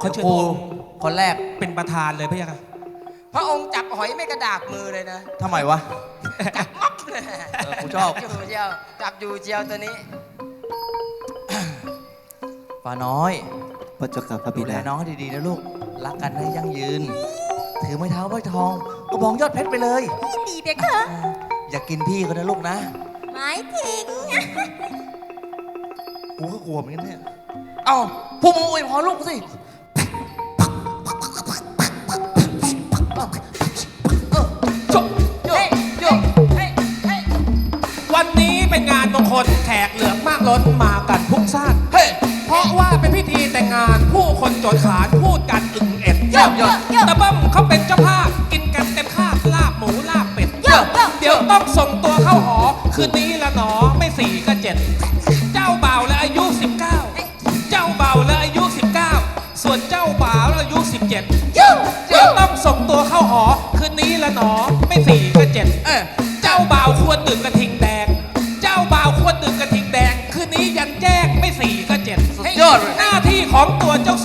ขอเชิญกูองค์คนแรกเป็นประธานเลยพะยะค่ะพระองค์จับหอยไม่กระดากมือเลยนะ ทำไมวะมับเลยเออกูชอบ จัอยู่เจียวจับอยู่เจียวตัวนี้ฟ้าน้อยพระเจ้าค่ะพระดูบิแลดาน้องให้ดีๆนะลูก รักกันให้ยั่งยืน ถือไม้เท้าไม้ทองกระบองยอดเพชรไปเลยดีเบคะอย่ากินพี่เขานะลูกนะ หมายถึงกูก็กลัวเหมือนกันเนี่ย เอ้าพวกมึงอวยพรลูกกูสิ ลืองมากล้นมากันทุกชาติเฮ้ยเพราะว่าเป็นพิธีแต่งงานผู้คนโจดขานพูดกันอึงเอ็ดโยกโยกโยกตะเบิ้มเขาเป็นเจ้าภาพกินกันเต็มคาบลาบหมูลาบเป็ดโยกโยกเดี๋ยวต้องส่งตัวเข้าหอคืนนี้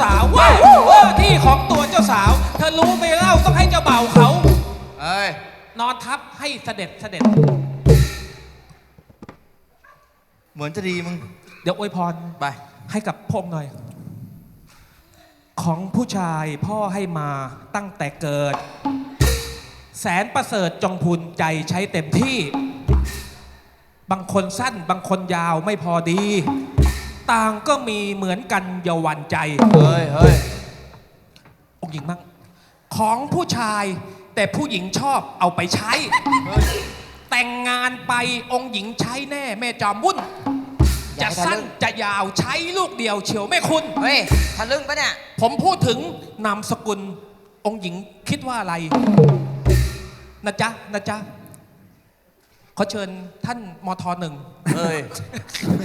าสาวว้าวหน้าที่ของตัวเจ้าสาว เธอรู้ไหมเล่าต้องให้เจ้าบ่าวเขา เอ้ย นอนทับให้เสด็จเสด็จ เหมือนจะดีมึง เดี๋ยวอวยพรไป ให้กับพระองค์หน่อย ของผู้ชายพ่อให้มาตั้งแต่เกิด แสนประเสริฐจงพูนใจใช้เต็มที่ บางคนสั้นบางคนยาวไม่พอดี ต่างก็มีเหมือนกันเยาวันใจเฮ้ยเฮ้ยองค์หญิงมั่งของผู้ชายแต่ผู้หญิงชอบเอาไปใช้ แต่งงานไปองค์หญิงใช้แน่แม่จอมวุ่นอย่าจะให้ทะลึ่งสั้นจะยาวใช้ลูกเดียวเฉียวแม่คุณ เฮ้ยทะลึ่งปะเนี่ย ผมพูดถึงนามสกุลองค์หญิงคิดว่าอะไร นะจ๊ะ นะจ๊ะ ขอเชิญท่านมทหนึ่งเฮ้ย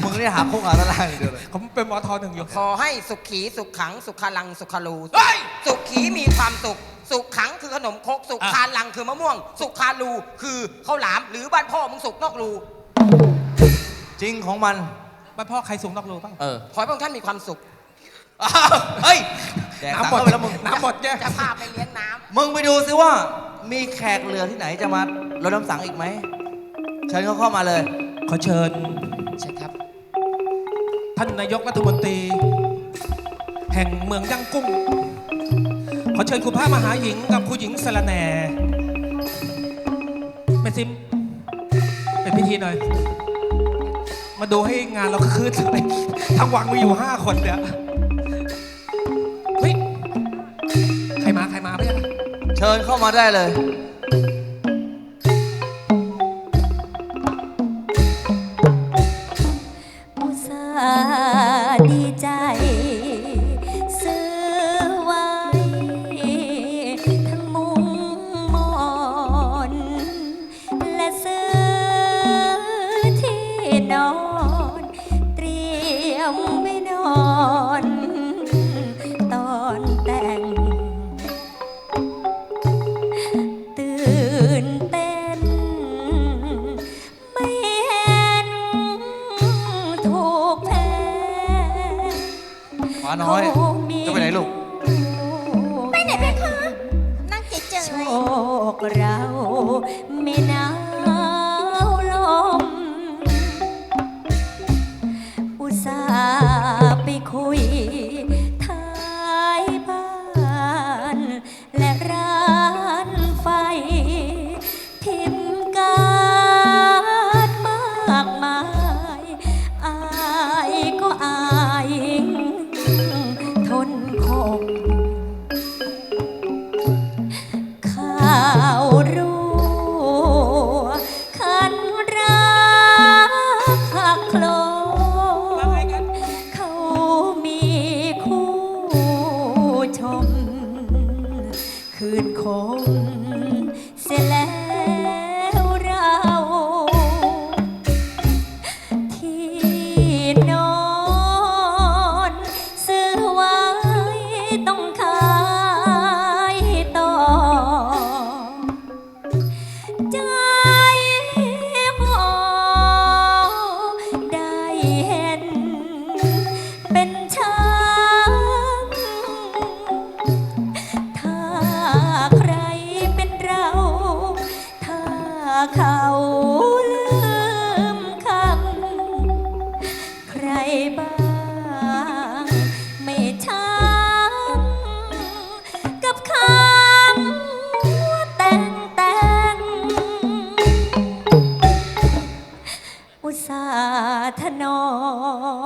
มึงนี่หาคุกหาตารางอย่างเดียวเลยผมเป็นมทหนึ่งอยู่ ขอให้สุขีสุขขังสุขาลังสุขารูเฮ้ยสุขีมีความสุข สุขขังคือขนมครกสุขอะ คาลังคือมะม่วง สุขารูคือข้าวหลามหรือบ้านพ่อมึงสุกนอกรูจริงของมัน บ้านพ่อใครสูงนอกรูบ้างเออขอให้พวกท่านมีความสุขอ้าวเฮ้ยแดกตังน้ำหมค์ดเข้าไปแล้วมึง น้ำหมดเนี่ยจะพาไปเลี้ยงน้มึงไปดูซิว่า มีแขกเรือที่ไหนจะมารดน้ำสังอีกไหม เชิญเขาเข้ามาเลย ขอเชิญำใช่ครับ ท่านนายกรัฐมนตรี แห่งเมืองย่างกุ้ง ขอเชิญคุณพระมหาหญิงกับคุณหญิงสละแหน่แม่ซิม เป็นพิธีหน่อย มาดูให้งานเราคืนเลยทั้งวังมีอยู่ห้าคนเนี่ยเฮ้ย ใครมาใครมาพี่ยะเชิญเข้ามาได้เลย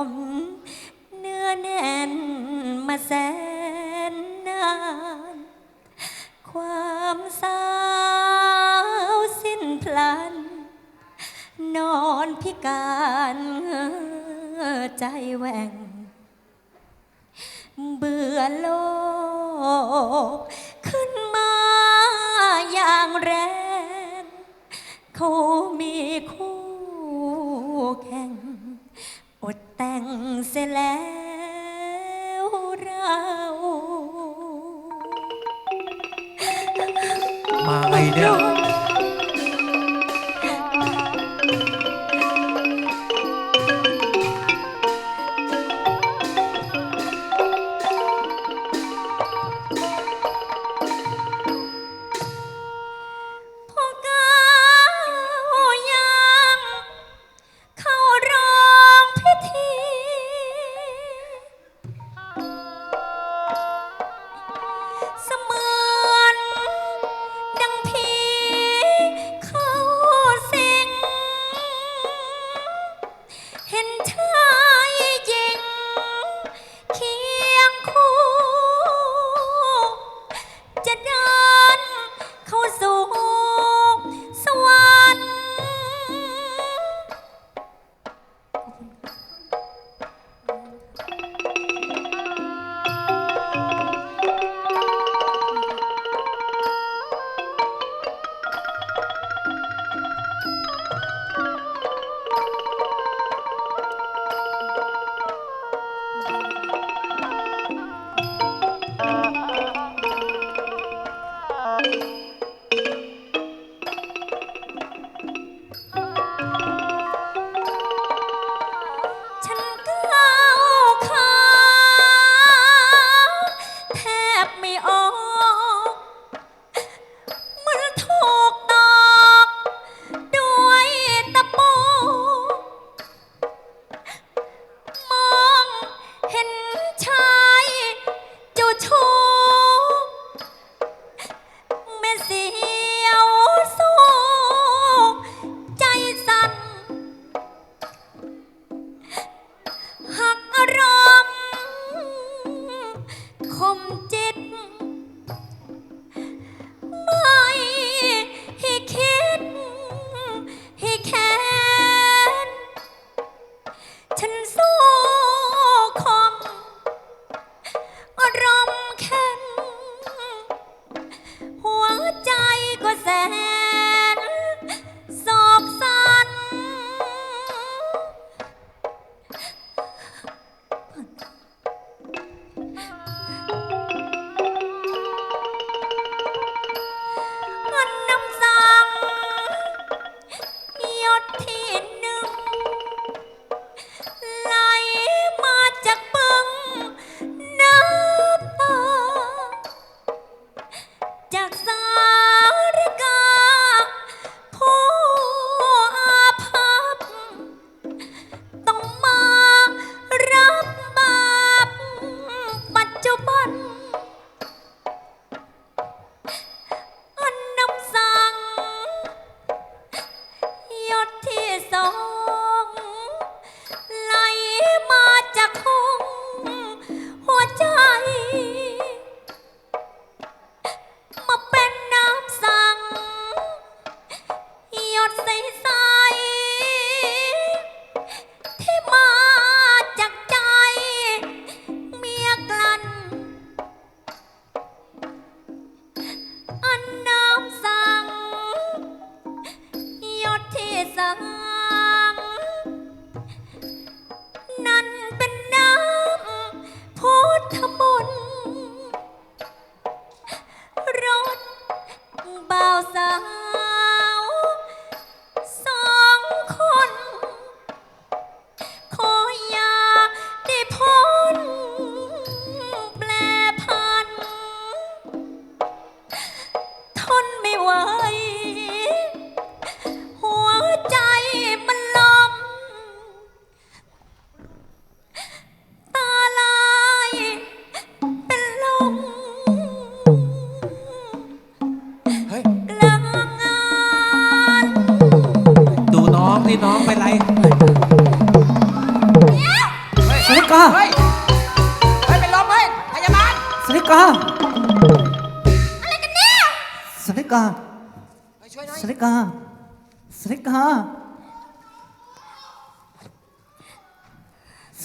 ม เนื้อแน่นมาแสนนาน ความสาวสิ้นพลัน นอนพิการใจแหว่ง เบื่อโลก ขึ้นมาอย่างแรง เขามีคู่แข่ง อดแต่งเสียแล้วเรา มาไงเนี่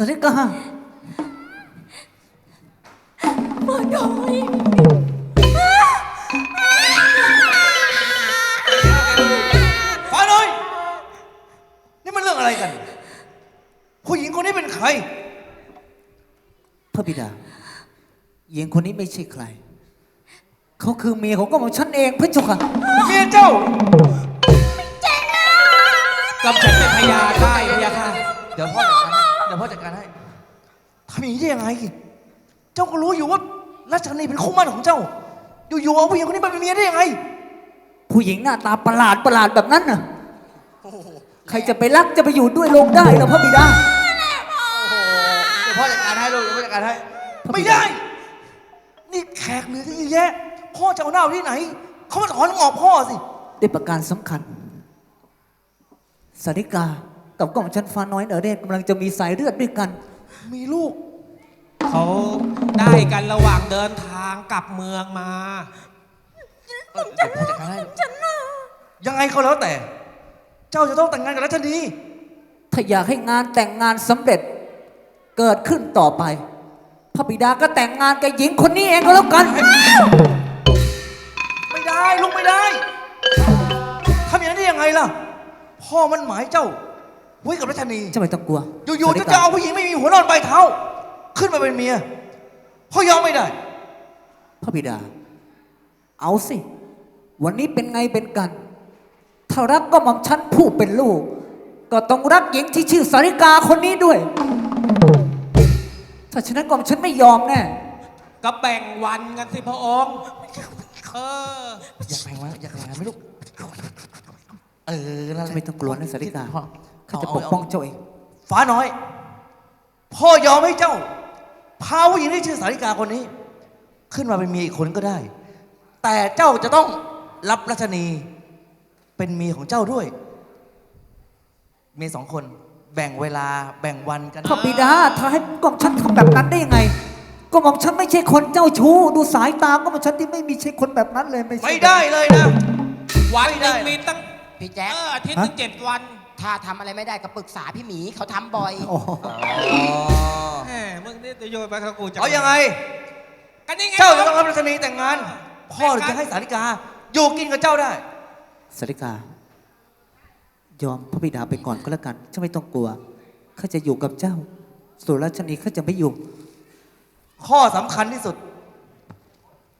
สริกาพ่อน้อยฟ้าน้อย นี่มันเรื่องอะไรกัน ผู้หญิงคนนี้เป็นใคร พระบิดา หญิงคนนี้ไม่ใช่ใคร เขาคือเมียของกหม่อมฉันเองพระเจ้าค่ะ เมียเจ้ากับฉันเป็นพยานได้พยาค่ะ เดี๋ยวพ่อจัดการให้เดี๋ยวพ่อจัดการให้ทำอย่างนี้ได้ยังไง เจ้าก็รู้อยู่ว่าราชนีเป็นคู่หมั่นของเจ้า อยู่ๆเอาผู้หญิงคนนี้มาเป็นเมียได้ยังไง ผู้หญิงหน้าตาประหลาดประหลาดแบบนั้นน่ะใครจะไปรักจะไปอยู่ด้วยลงได้เหรอพระบิดา เดี๋ยวพ่อจัดการให้ลูกเดี๋ยวพ่อจัดการให้ ไม่ได้ นี่แขกเหลือที่เยอะแยะ พ่อจะเอาหน้าเอาที่ไหน เขามาถอนงอกพ่อสิด้วยประการสำคัญสาริกา กับกล่องชันฟ้าน้อยเนอเดชกำลังจะมีสายเลือดด้วยกัน มีลูก เขาได้กันระหว่างเดินทางกลับเมืองมาเดี๋ยวพ่อจัดการให้ยังไงก็แล้วแต่ เจ้าจะต้องแต่งงานกับรัชนี ถ้าอยากให้งานแต่งงานสำเร็จเกิดขึ้นต่อไป พระบิดาก็แต่งงานกับหญิงคนนี้เองก็แล้วกัน ไม่ได้ลูกไม่ได้ทำอย่างนั้นได้ยังไงล่ะ พ่อมันหมายเจ้า ไว้กับรัชนีจะไม่ต้องกลัวอยู่ๆสาริจะกาจะเอาผู้หญิงไม่มีหัวนอนปลายเท้า ขึ้นมาเป็นเมียพ่อยอมไม่ได้พระบิดา เอาสิ วันนี้เป็นไงเป็นกันถ้ารักก็หม่อมฉันผู้เป็นลูก ก็ต้องรักหญิงที่ชื่อสาริกาคนนี้ด้วย ถ้าฉะนั้นก็หม่อมฉันไม่ยอมแน่ก็แบ่งวันกันสิพระองค์เอออยากแต่งงานอยากแต่งงานไหมลูกเออนั่นแหละไม่ต้องกลัวนะสาริกาพ่อ ข้าจะเาปกป้องเาเจ้าเอง ฟ้าน้อย พ่อยอมให้เจ้า พาผู้หญิงที่ชื่อสาริกาคนนี้ ขึ้นมาเป็นเมียอีกคนก็ได้ แต่เจ้าจะต้องรับรัชนี เป็นเมียของเจ้าด้วย เมียสองคนแบ่งเวลาแบ่งวันกันพระบิดาถ้าให้กองฉันทำแบบนั้นได้ยังไง ก็หม่อมฉันไม่ใช่คนเจ้าชู้ ดูสายตาก็หม่อมฉันที่ไม่มีใช่คนแบบนั้นเลยไม่ใช่ ไม่ได้เลยนะ วันหนึ่งไม่ได้มีตั้งพี่แจ๊ค เอออาทิตย์หนึงเจ็ดวัน ถ้าทำอะไรไม่ได้ก็ปรึกษาพี่หมีเขาทำบ่อย โอ้โหแหมมึงนี่จะโยนไปกับกูจะเอายังไง กันนี่ไงเจ้าจะต้องรับรัชนีแต่งงาน พ่อถึงจะให้สาริกา อยู่กินกับเจ้าได้ สาริกา ยอมพระบิดาไปก่อนก็แล้วกันเจ้าไม่ต้องกลัวข้าจะอยู่กับเจ้าส่วนราชนีข้าจะไม่อยู่ ข้อสำคัญที่สุด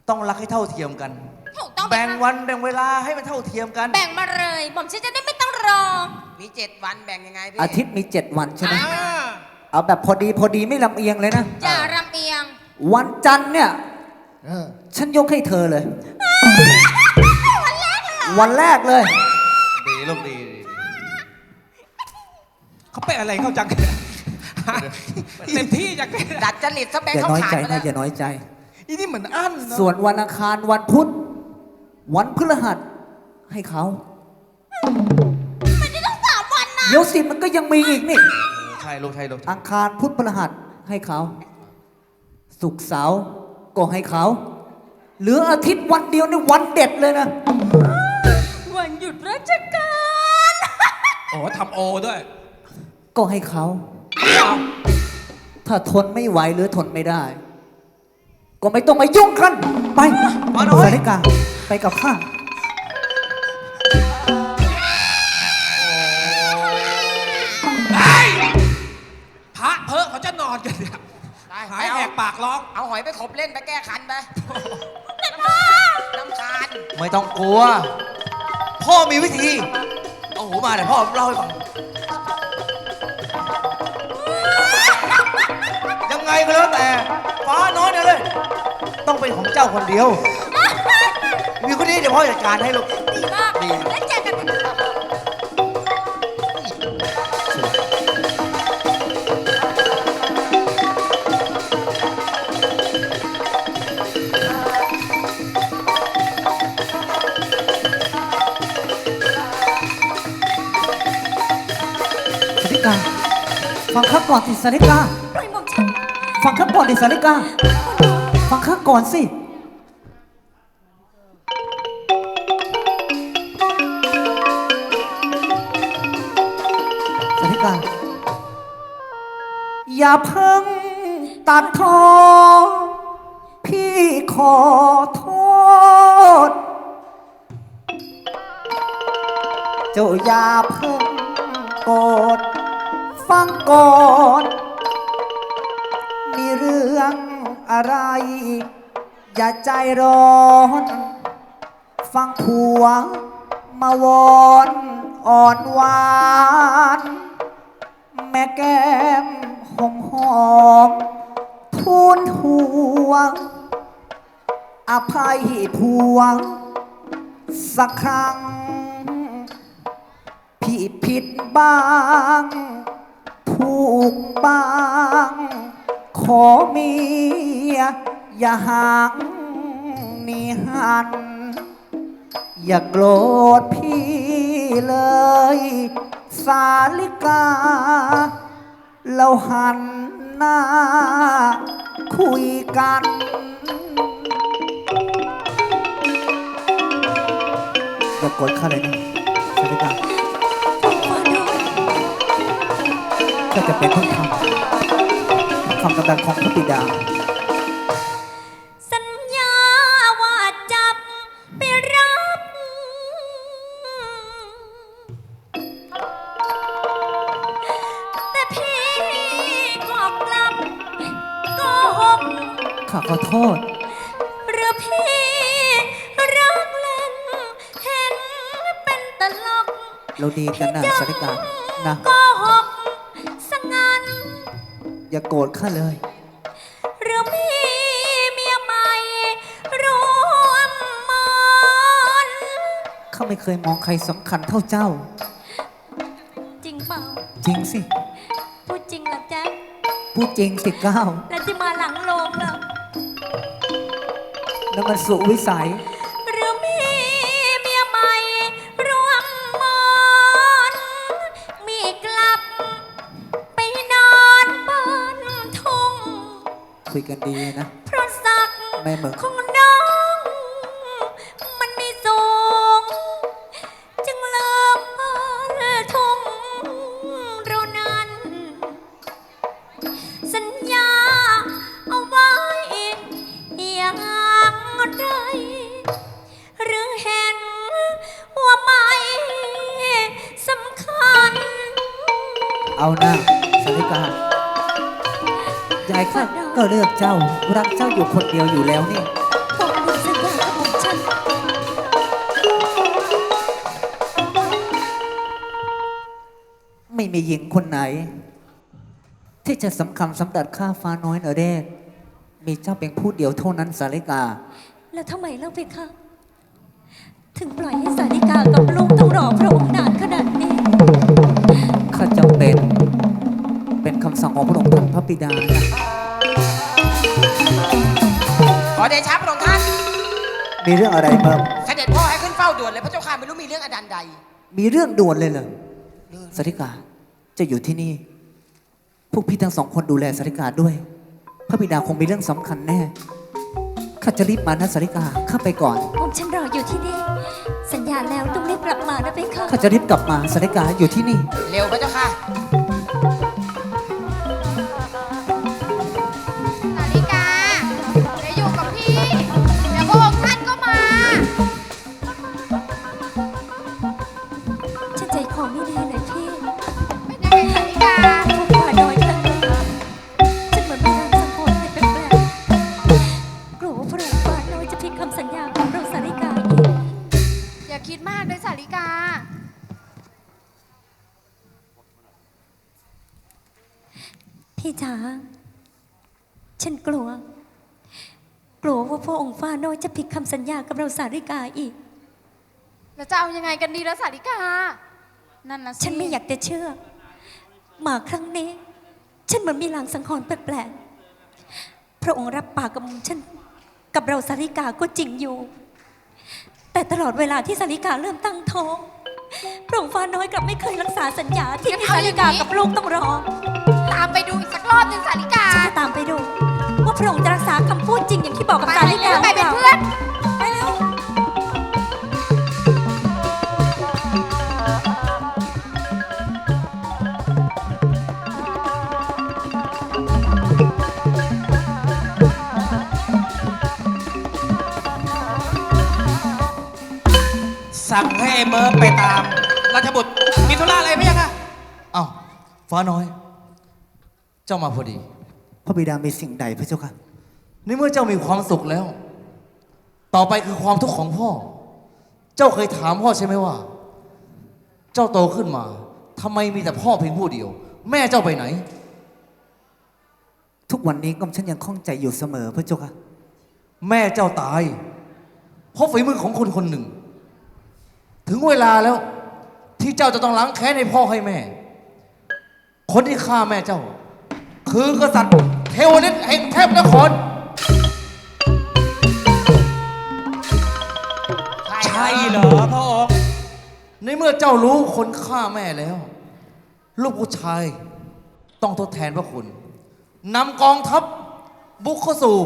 ต้องรักให้เท่าเทียมกัน ถูกต้องไหมแบ่งคะวันแบ่งเวลาให้มันเท่าเทียมกัน แบ่งมาเลยผมฉันจะได้ไม่ต้องรอ มีเจ็ดวันแบ่งยังไงพี่อาทิตย์มีเจ็ดวันใช่ไหมอ่า เอาแบบพอดีพอดีไม่ลำเอียงเลยนะ อย่ารำเอียง วันจันทร์เนี่ยฉันยกให้เธอเลย วันแรกเลยดีลูกดีดีเขาเป็นอะไรเขาจังฮะเต็มที่จังเลยดัดจริตซะแบงอย่าเขาน้อยขาดใจไปนะแล้วอย่าน้อยใจ อีนี่เหมือนอั้นเนอะส่วนวันอังคารวันพุธ วันพฤหัสให้เขา มันจะต้องสามวันนะเดี๋ยวสิมันก็ยังมีอีกนี่เออใช่ลูกใช่ลูกอังคารพุธพฤหัสให้เขา ศุกร์เสาร์ก็ให้เขา เหลืออาทิตย์วันเดียวในวันเด็ดเลยนะ วันหยุดราชการโอ้ทำโอด้วยก็ให้เขา ถ้าทนไม่ไหวหรือทนไม่ได้ ก็ไม่ต้องมายุ่งกัน ไปสาริกา ไปกับข้า พระเพอเขาจะนอนกันเนี่ยได้หาไปยเอาแหกปากร้อง เอาหอยไปขบเล่นไปแก้คันไปน้ำคาญไม่ต้องกลัว พ่อมีวิธี เอาหูมาเดี๋ยวพ่อเล่าให้ฟัง ยังไงก็แล้วแต่ ฟ้าน้อยเนี่ยเลย ต้องเป็นของเจ้าคนเดียว มีคนนี้เดี๋ยวพ่อจัดการให้ลูก ดีมากดี แล้วเจอกันสาริกา ฟังข้าก่อนสิสาริกา ปล่อยหม่อมฉันฟังข้าก่อนดิสาริกา ฟังข้าข้าก่อนสิ อย่าเพิ่งตัดทอ พี่ขอโทษ เจ้าอย่าเพิ่งโกรธฟังก่อนมีเรื่องอะไร อย่าใจร้อน ฟังผัวมาวอนอ่อนหวาน แม่แก้ม อมหอมทูนหัว อภัยผัวสักครั้ง พี่ผิดบ้าง ถูกบ้าง ขอเมีย อย่าห่างนี่หัน อย่าโกรธพี่เลย สาลิกา เราหัน หน้า คุยกัน อย่ากดเข้าเลยนะสวัสดีครับก็จะเป็นทุกคำคำกำดังของพระบิดา ข้าขอโทษ หรือพี่รักเล่นเห็นเป็นตลกเราดีกันนะสาริกานะโก็หกสังงันอย่าโกรธข้าเลย หรือมีเมียใหม่รวมมอนข้าไม่เคยมองใครสำคัญเท่าเจ้า จริงเปล่า จริงสิ พูดจริงเหรอจ๊ะ พูดจริงสิก้าว แล้วที่มา นั่นมันสุวิสัย หรือมีเมียใหม่รวมมอนมีกลับ ไปนอนบ้านทุ่งคุยกันดีนะ เพราะสักไม่เหมือน ของ รักเจ้าอยู่คนเดียวอยู่แล้วนี่ผมลืมสัญญากับผมฉัน ไม่มีหญิงคนไหน ที่จะสำคัญสำหรับข้าฟ้าน้อยเนอเดชมีเจ้าเป็นผู้เดียวเท่านั้นสาริกา แล้วทำไมเล่าไปคะ ถึงปล่อยให้สาริกากับลูกต้องรอพระองค์นานขนาดนี้ ข้าจำเป็น เป็นคำสั่งของพระองค์ท่านพระบิดานะข อเดชะพระองค์ท่าน มีเรื่องอะไรเพิ่มเสด็จพ่อให้ขึ้นเฝ้าด่วนเลยพระเจ้าค่ะไม่รู้มีเรื่องอดันใด มีเรื่องด่วนเลยเหรอสาริกาเจะอยู่ที่นี่ พวกพี่ทั้งสองคนดูแลสาริกาด้วย พระบิดาคงมีเรื่องสำคัญแน่ ข้าจะรีบมานะสาริกา ข้าไปก่อน ผมฉันรออยู่ที่นี่ สัญญาแล้วต้องรีบกลับมานะไปค่ะข้าจะรีบกลับมาสาริกาอยู่ที่นี่ เร็วพระเจ้าค่ะากับเราสาริกาอีก แล้วจะเอายังไงกันดีแล้วสาริกา นั่นนะสิฉันไม่อยากจะเชื่อ มาครั้งนี้ ฉันเหมือนมีลางสังหรณ์แปลกๆ พระองค์รับปากกับฉันกับเราสาริกาก็จริงอยู่ แต่ตลอดเวลาที่สาริกาเริ่มตั้งท้อง พระองค์ฟ้าน้อยกลับไม่เคยรักษาสัญญาที่ให้สาริกากับลูกต้องรอตามไปดูอีกสักรอบหนึ่งสาริกา ฉันจะตามไปดู ว่าพระองค์จะรักษาคำพูดจริงอย่างที่บอกกับไปสาริกาไปเป็นหรืเพื่อน ไป สั่งให้ไอ้เมิร์ฟไปตาม ราชบุตรมีธุระอะไรไหมยังอะเอ้าฟ้าน้อย เจ้ามาพอดี พระบิดามีสิ่งใดพระเจ้าค่ะในเมื่อเจ้ามีความสุขแล้ว ต่อไปคือความทุกข์ของพ่อ เจ้าเคยถามพ่อใช่ไหมว่า เจ้าโตขึ้นมาทำไมมีแต่พ่อเพียงผู้เดียว แม่เจ้าไปไหน ทุกวันนี้ก็ฉันยังข้องใจอยู่เสมอพระเจ้าค่ะ แม่เจ้าตาย เพราะฝีมือของคนคนหนึ่ง ถึงเวลาแล้ว ที่เจ้าจะต้องล้างแค้นให้พ่อให้แม่ คนที่ฆ่าแม่เจ้า คือกษัตริย์เทวนิตแห่งเทพนครใช่เหรอพระองค์ในเมื่อเจ้ารู้คนฆ่าแม่แล้ว ลูกผู้ชายต้องทดแทนพระคุณนำกองทัพบุกเข้าสู่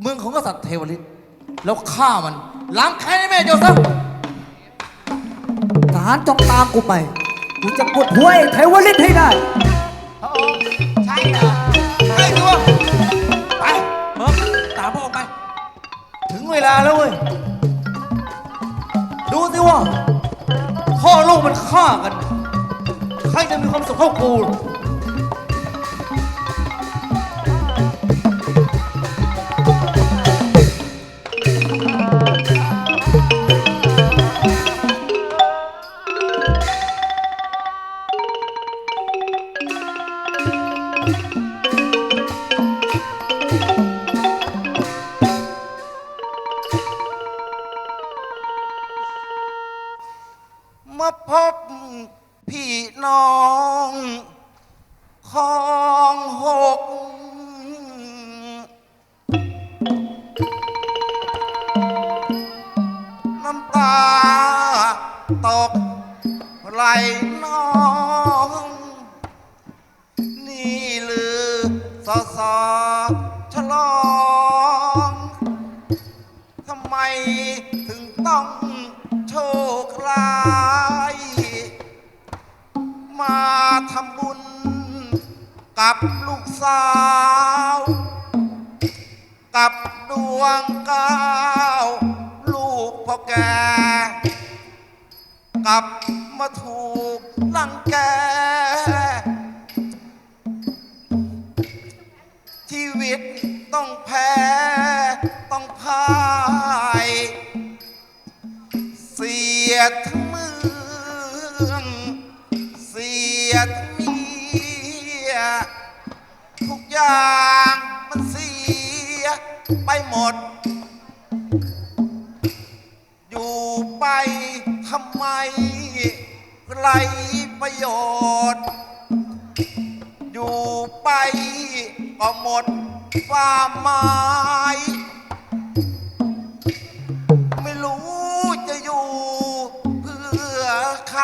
เมืองของกษัตริย์เทวฤทธิ์ แล้วฆ่ามันล้างแค้นให้แม่เจ้าซะทหารจงตามกูไป กูจะกดหัวไอ้เทวฤทธิ์ให้ได้ พระองค์ใช่เหรอไอ้ตัวไปเมิร์ฟตามพระองค์ไป ถึงเวลาแล้วเว้ย ดูสิว่าพ่อลูกมันฆ่ากัน ใครจะมีความสุขเท่ากู มาพบพี่น้องของหก น้ำตาตกไหลน้อง นี่ลือสอสอฉลองทำไมถึงต้องโชครา กับลูกสาว กับดวงก้าวลูกพ่อแก่กลับมาถูกลังแก ชีวิตต้องแพ้ ต้องพ่าย เสียทั้ง อย่างมันเสียไปหมด อยู่ไปทำไมไรประโยชน์ อยู่ไปก็หมดความหมายไม่รู้จะอยู่เพื่อใคร